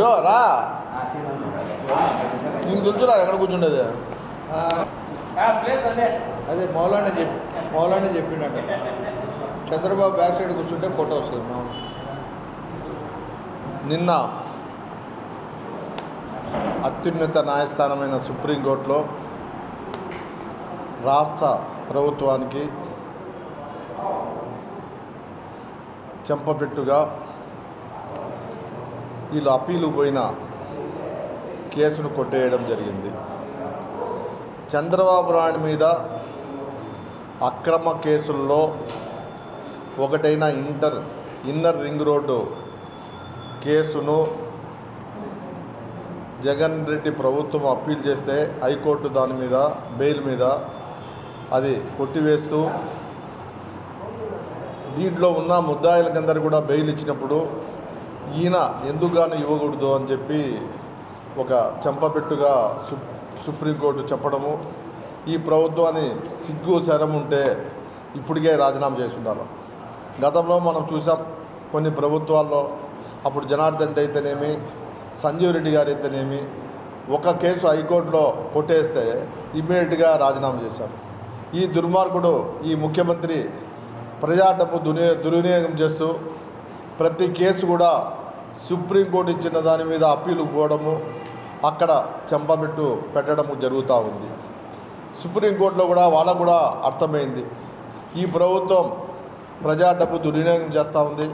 యో రా. నీకు తెలుసురా ఎక్కడ కూర్చుండేది? అదే. మౌలానే చెప్పి మౌలానే చెప్పినట్టు చంద్రబాబు బ్యాక్ సైడ్ కూర్చుంటే ఫోటో వస్తుంది మా నిన్న అత్యున్నత న్యాయస్థానమైన సుప్రీంకోర్టులో రాష్ట్ర ప్రభుత్వానికి చెంపపెట్టుగా వీళ్ళు అప్పీలు పోయిన కేసును కొట్టేయడం జరిగింది. చంద్రబాబు నాయుడు మీద అక్రమ కేసుల్లో ఒకటైన ఇంటర్ ఇన్నర్ రింగ్ రోడ్డు కేసును జగన్ రెడ్డి ప్రభుత్వం అప్పీల్ చేస్తే హైకోర్టు దాని మీద బెయిల్ మీద అది కొట్టివేస్తూ దీంట్లో ఉన్న ముద్దాయిలకందరూ కూడా బెయిల్ ఇచ్చినప్పుడు ఈయన ఎందుకుగాను ఇవ్వకూడదు అని చెప్పి ఒక చెంపపెట్టుగా సు సుప్రీంకోర్టు చెప్పడము ఈ ప్రభుత్వాన్ని సిగ్గు శరం ఉంటే ఇప్పటికే రాజీనామా చేసి ఉండాలి గతంలో మనం చూసాం కొన్ని ప్రభుత్వాల్లో అప్పుడు జనార్దన్ అయితేనేమి సంజీవ్ రెడ్డి గారు అయితేనేమి ఒక కేసు హైకోర్టులో కొట్టేస్తే ఇమ్మీడియట్గా రాజీనామా చేశారు. ఈ దుర్మార్గుడు ఈ ముఖ్యమంత్రి ప్రజా డబ్బు దుర్వినియోగం చేస్తూ ప్రతి కేసు కూడా సుప్రీంకోర్టు ఇచ్చిన దాని మీద అప్పీలు పోవడము అక్కడ చెంపబెట్టు పెట్టడము జరుగుతూ ఉంది. సుప్రీంకోర్టులో కూడా వాళ్ళకు కూడా అర్థమైంది. ఈ ప్రభుత్వం ప్రజా డబ్బు దుర్వినియోగం చేస్తూ ఉంది.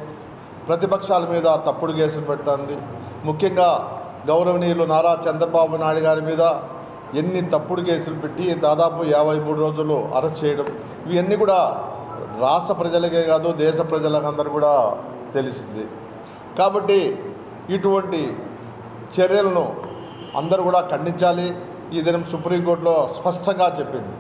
ప్రతిపక్షాల మీద తప్పుడు కేసులు పెడుతుంది ముఖ్యంగా గౌరవనీయులు నారా చంద్రబాబు నాయుడు గారి మీద ఎన్ని తప్పుడు కేసులు పెట్టి దాదాపు యాభై మూడు రోజులు అరెస్ట్ చేయడం ఇవన్నీ కూడా రాష్ట్ర ప్రజలకే కాదు దేశ ప్రజలకందరూ కూడా తెలిసింది. కాబట్టి ఇటువంటి చర్యలను అందరూ కూడా ఖండించాలి. ఈ దినం సుప్రీంకోర్టులో స్పష్టంగా చెప్పింది.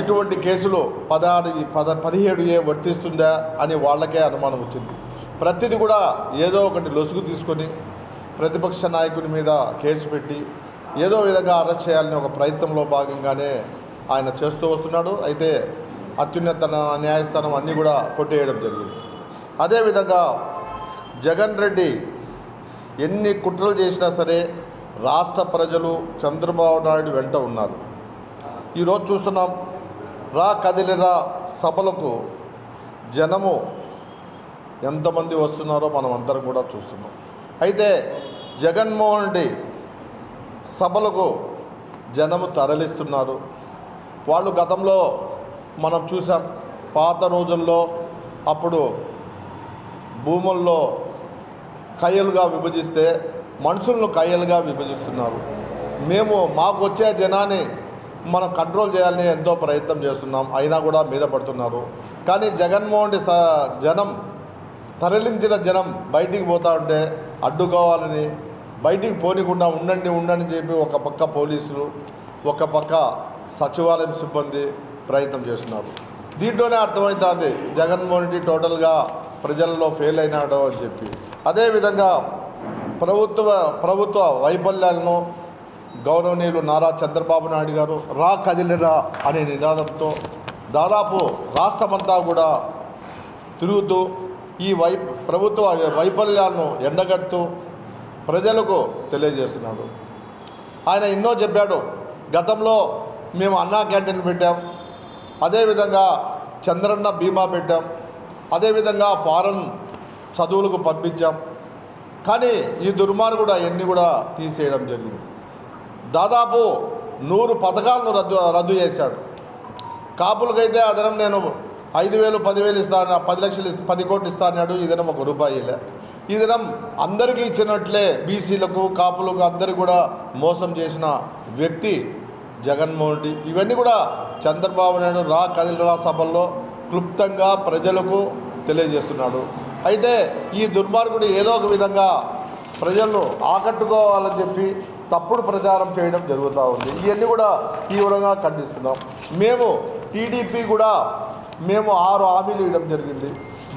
ఇటువంటి కేసులు పదహారు పద పదిహేడు ఏ వర్తిస్తుందా అని వాళ్ళకే అనుమానం వచ్చింది. ప్రతిది కూడా ఏదో ఒకటి లొసుగు తీసుకొని ప్రతిపక్ష నాయకుని మీద కేసు పెట్టి ఏదో విధంగా అరెస్ట్ చేయాలని ఒక ప్రయత్నంలో భాగంగానే ఆయన చేస్తూ వస్తున్నాడు. అయితే అత్యున్నత న్యాయస్థానం అన్నీ కూడా కొట్టేయడం జరిగింది. అదేవిధంగా జగన్ రెడ్డి ఎన్ని కుట్రలు చేసినా సరే రాష్ట్ర ప్రజలు చంద్రబాబు నాయుడు వెంట ఉన్నారు. ఈరోజు చూస్తున్నాం రా కదిలిరా సభలకు జనము ఎంతమంది వస్తున్నారో మనం అందరం కూడా చూస్తున్నాం. అయితే జగన్మోహన్ రెడ్డి సభలకు జనము తరలిస్తున్నారు. వాళ్ళు గతంలో మనం చూసాం పాత రోజుల్లో అప్పుడు భూముల్లో కయ్యలుగా విభజిస్తే మనుషులను కయ్యలుగా విభజిస్తున్నారు. మేము మాకు వచ్చే జనాన్ని మనం కంట్రోల్ చేయాలని ఎంతో ప్రయత్నం చేస్తున్నాం. అయినా కూడా మీద పడుతున్నారు. కానీ జగన్మోహన్ రెడ్డి స- జనం తరలించిన జనం బయటికి పోతా ఉంటే అడ్డుకోవాలని బయటికి పోనీకుండా ఉండండి ఉండండి చెప్పి ఒక పక్క పోలీసులు ఒక పక్క సచివాలయం సిబ్బంది ప్రయత్నం చేస్తున్నారు. దీంట్లోనే అర్థమవుతుంది జగన్మోహన్ రెడ్డి టోటల్గా ప్రజల్లో ఫెయిల్ అయినాడు అని చెప్పి. అదేవిధంగా ప్రభుత్వ ప్రభుత్వ వైఫల్యాలను గౌరవనీయులు నారా చంద్రబాబు నాయుడు గారు రా కదిలిరా అనే నినాదంతో దాదాపు రాష్ట్రమంతా కూడా తిరుగుతూ ఈ వై ప్రభుత్వ వైఫల్యాలను ఎండగడుతూ ప్రజలకు తెలియజేస్తున్నాడు. ఆయన ఎన్నో చెప్పాడు. గతంలో మేము అన్నా క్యాంటీన్ పెట్టాం. అదేవిధంగా చంద్రన్న బీమా పెట్టాం. అదేవిధంగా ఫారెన్ చదువులకు పంపించాం. కానీ ఈ దుర్మార్గుడు అవన్నీ కూడా తీసేయడం జరిగింది. దాదాపు నూరు పథకాలను రద్దు రద్దు చేశాడు. కాపులకైతే అదనం నేను ఐదు వేలు పదివేలు ఇస్తాను పది లక్షలు ఇస్తా పది కోట్లు ఇస్తాన్నాడు ఈ దినం ఒక రూపాయిలే ఈ దినం అందరికీ ఇచ్చినట్లే బీసీలకు కాపులకు అందరికీ కూడా మోసం చేసిన వ్యక్తి జగన్మోహన్ రెడ్డి. ఇవన్నీ కూడా చంద్రబాబు నాయుడు రా కదిలరా సభల్లో క్లుప్తంగా ప్రజలకు తెలియజేస్తున్నాడు. అయితే ఈ దుర్మార్గుడు ఏదో ఒక విధంగా ప్రజలను ఆకట్టుకోవాలని చెప్పి తప్పుడు ప్రచారం చేయడం జరుగుతూ ఉంది. ఇవన్నీ కూడా తీవ్రంగా ఖండిస్తున్నాం. మేము టీడీపీ కూడా మేము ఆరు హామీలు ఇవ్వడం జరిగింది.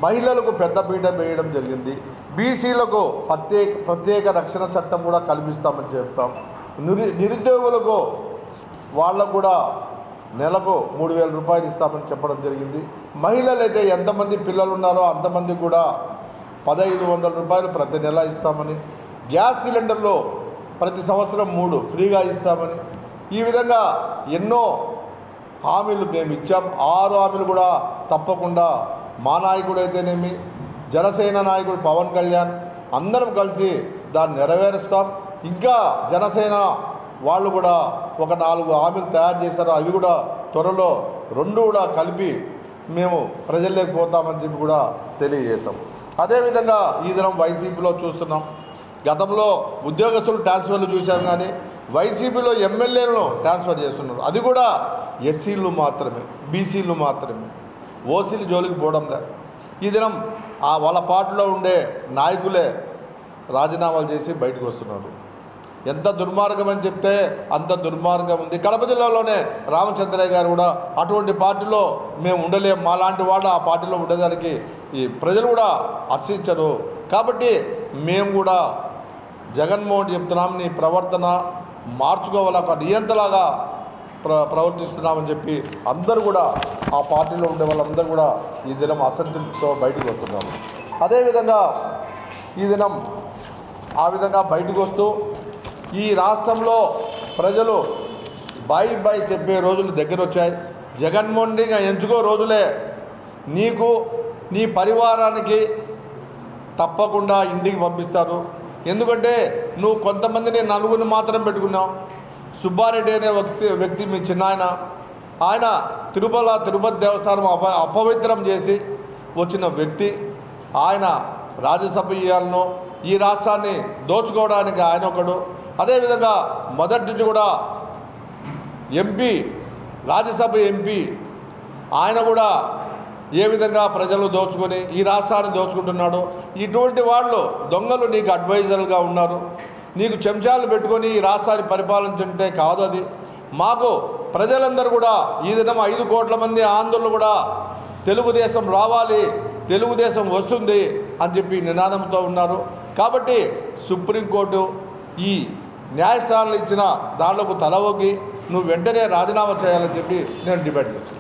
మహిళలకు పెద్దపీట వేయడం జరిగింది. బీసీలకు ప్రత్యేక ప్రత్యేక రక్షణ చట్టం కూడా కల్పిస్తామని చెప్తాం నిరు నిరుద్యోగులకు వాళ్ళకు కూడా నెలకు మూడు వేల రూపాయలు ఇస్తామని చెప్పడం జరిగింది. మహిళలు అయితే ఎంతమంది పిల్లలు ఉన్నారో అంతమంది కూడా పదహైదు వందల రూపాయలు ప్రతి నెల ఇస్తామని గ్యాస్ సిలిండర్లో ప్రతి సంవత్సరం మూడు ఫ్రీగా ఇస్తామని ఈ విధంగా ఎన్నో హామీలు మేము ఇచ్చాం. ఆరు హామీలు కూడా తప్పకుండా మా నాయకుడు అయితేనేమి జనసేన నాయకుడు పవన్ కళ్యాణ్ అందరం కలిసి దాన్ని నెరవేరుస్తాం. ఇంకా జనసేన వాళ్ళు కూడా ఒక నాలుగు హామీలు తయారు చేశారు. అవి కూడా త్వరలో రెండు కూడా కలిపి మేము ప్రజల్లోకి పోతామని చెప్పి కూడా తెలియజేశాం. అదేవిధంగా ఈ దినం వైసీపీలో చూస్తున్నాం. గతంలో ఉద్యోగస్తులు ట్రాన్స్ఫర్లు చూశాం కానీ వైసీపీలో ఎమ్మెల్యేలను ట్రాన్స్ఫర్ చేస్తున్నారు. అది కూడా ఎస్సీలు మాత్రమే బీసీలు మాత్రమే. ఓసీలు జోలికి పోవడం లేదు. ఈ దినం ఆ వాళ్ళ పార్టీలో ఉండే నాయకులే రాజీనామాలు చేసి బయటకు వస్తున్నారు. ఎంత దుర్మార్గం అని చెప్తే అంత దుర్మార్గం ఉంది. కడప జిల్లాలోనే రామచంద్రయ్య గారు కూడా అటువంటి పార్టీలో మేము ఉండలేం. మాలాంటి వాళ్ళు ఆ పార్టీలో ఉండేదానికి ఈ ప్రజలు కూడా హర్షించరు. కాబట్టి మేము కూడా జగన్మోహన్ చెప్తున్నాం నీ ప్రవర్తన మార్చుకోవాలి ఒక నియంతలాగా ప్ర ప్రవర్తిస్తున్నామని చెప్పి అందరూ కూడా ఆ పార్టీలో ఉండే వాళ్ళందరూ కూడా ఈ దినం అసంతృప్తితో బయటకు వస్తున్నాము అదేవిధంగా ఈ దినం ఆ విధంగా బయటకు వస్తూ ఈ రాష్ట్రంలో ప్రజలు బాయ్ బాయ్ చెప్పే రోజులు దగ్గర వచ్చాయి జగన్మోహన్ ఎంచుకో రోజులే. నీకు నీ పరివారానికి తప్పకుండా ఇంటికి పంపిస్తారు. ఎందుకంటే నువ్వు కొంతమందిని నలుగురిని మాత్రం పెట్టుకున్నావు. సుబ్బారెడ్డి అనే వ్యక్తి వ్యక్తి మీ చిన్నాయన. ఆయన తిరుమల తిరుపతి దేవస్థానం అప అపవిత్రం చేసి వచ్చిన వ్యక్తి. ఆయన రాజ్యసభ ఇయ్యాలను. ఈ రాష్ట్రాన్ని దోచుకోవడానికి ఆయన ఒకడు. అదేవిధంగా మొదటి నుంచి కూడా ఎంపీ రాజ్యసభ ఎంపీ ఆయన కూడా ఏ విధంగా ప్రజలు దోచుకొని ఈ రాష్ట్రాన్ని దోచుకుంటున్నాడు ఇటువంటి వాళ్ళు దొంగలు నీకు అడ్వైజర్లుగా ఉన్నారు. నీకు చెంచాలు పెట్టుకొని ఈ రాష్ట్రాన్ని పరిపాలించుంటే కాదు అది. మాకు ప్రజలందరూ కూడా ఈ దినం ఐదు కోట్ల మంది ఆందోళన కూడా తెలుగుదేశం రావాలి తెలుగుదేశం వస్తుంది అని చెప్పి నినాదంతో ఉన్నారు. కాబట్టి సుప్రీంకోర్టు ఈ న్యాయస్థానాలు ఇచ్చిన దాంట్లో తలవొగ్గి నువ్వు వెంటనే రాజీనామా చేయాలని చెప్పి నేను డిపెండ్ చేస్తాను